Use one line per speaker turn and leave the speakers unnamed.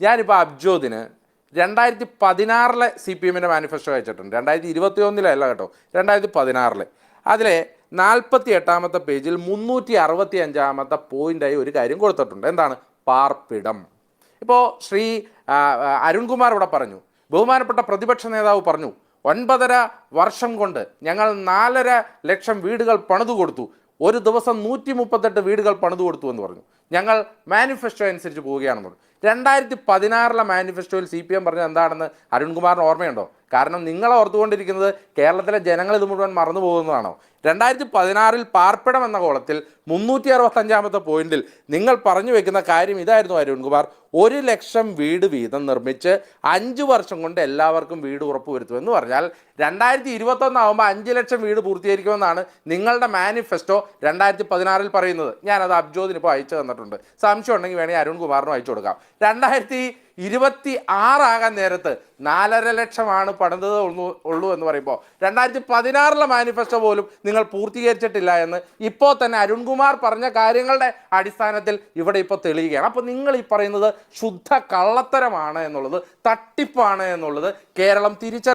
ഞാനിപ്പോൾ അബ്ജോദിന് രണ്ടായിരത്തി പതിനാറിലെ സി പി എമ്മിന്റെ മാനിഫെസ്റ്റോ അയച്ചിട്ടുണ്ട്. രണ്ടായിരത്തി ഇരുപത്തി ഒന്നിലല്ല കേട്ടോ രണ്ടായിരത്തി പതിനാറിലെ അതിലെ നാൽപ്പത്തി എട്ടാമത്തെ പേജിൽ മുന്നൂറ്റി അറുപത്തി അഞ്ചാമത്തെ പോയിന്റായി ഒരു കാര്യം കൊടുത്തിട്ടുണ്ട്. എന്താണ്? പാർപ്പിടം. ഇപ്പോൾ ശ്രീ അരുൺകുമാർ ഇവിടെ പറഞ്ഞു ബഹുമാനപ്പെട്ട പ്രതിപക്ഷ നേതാവ് പറഞ്ഞു ഒൻപതര വർഷം കൊണ്ട് ഞങ്ങൾ നാലര ലക്ഷം വീടുകൾ പണിതു കൊടുത്തു ഒരു ദിവസം നൂറ്റി മുപ്പത്തെട്ട് വീടുകൾ പണിതു കൊടുത്തു എന്ന് പറഞ്ഞു. ഞങ്ങൾ മാനിഫെസ്റ്റോ അനുസരിച്ച് പോവുകയാണെന്ന് പറഞ്ഞു. രണ്ടായിരത്തി പതിനാറിലെ മാനിഫെസ്റ്റോയിൽ സി പി എം പറഞ്ഞത് എന്താണെന്ന് അരുൺകുമാറിന് ഓർമ്മയുണ്ടോ? കാരണം നിങ്ങൾ ഓർത്തുകൊണ്ടിരിക്കുന്നത് കേരളത്തിലെ ജനങ്ങൾ ഇത് മുഴുവൻ മറന്നു പോകുന്നതാണോ? രണ്ടായിരത്തി പതിനാറിൽ പാർപ്പിടം എന്ന കോളത്തിൽ മുന്നൂറ്റി അറുപത്തഞ്ചാമത്തെ പോയിന്റിൽ നിങ്ങൾ പറഞ്ഞു വെക്കുന്ന കാര്യം ഇതായിരുന്നു അരുൺകുമാർ. ഒരു ലക്ഷം വീട് വീതം നിർമ്മിച്ച് അഞ്ച് വർഷം കൊണ്ട് എല്ലാവർക്കും വീട് ഉറപ്പുവരുത്തും എന്ന് പറഞ്ഞാൽ രണ്ടായിരത്തി ഇരുപത്തൊന്നാകുമ്പോൾ അഞ്ച് ലക്ഷം വീട് പൂർത്തീകരിക്കുമെന്നാണ് നിങ്ങളുടെ മാനിഫെസ്റ്റോ രണ്ടായിരത്തി പതിനാറിൽ പറയുന്നത്. ഞാനത് അബ്ജോദിന് ഇപ്പോൾ അയച്ചു തന്നിട്ടുണ്ട്. സംശയം ഉണ്ടെങ്കിൽ വേണമെങ്കിൽ അരുൺകുമാറിനും അയച്ചു കൊടുക്കാം. രണ്ടായിരത്തി ഇരുപത്തി ആറാകാൻ നേരത്ത് നാലര ലക്ഷമാണ് പണിതത് ഉള്ളൂ എന്ന് പറയുമ്പോൾ രണ്ടായിരത്തി പതിനാറിലെ മാനിഫെസ്റ്റോ പോലും നിങ്ങൾ പൂർത്തീകരിച്ചിട്ടില്ല എന്ന് ഇപ്പോൾ തന്നെ അരുൺകുമാർ പറഞ്ഞ കാര്യങ്ങളുടെ അടിസ്ഥാനത്തിൽ ഇവിടെ ഇപ്പോൾ തെളിയുകയാണ്. അപ്പോൾ നിങ്ങൾ ഈ പറയുന്നത് ശുദ്ധ കള്ളത്തരമാണ് എന്നുള്ളത് തട്ടിപ്പാണ് എന്നുള്ളത് കേരളം തിരിച്ച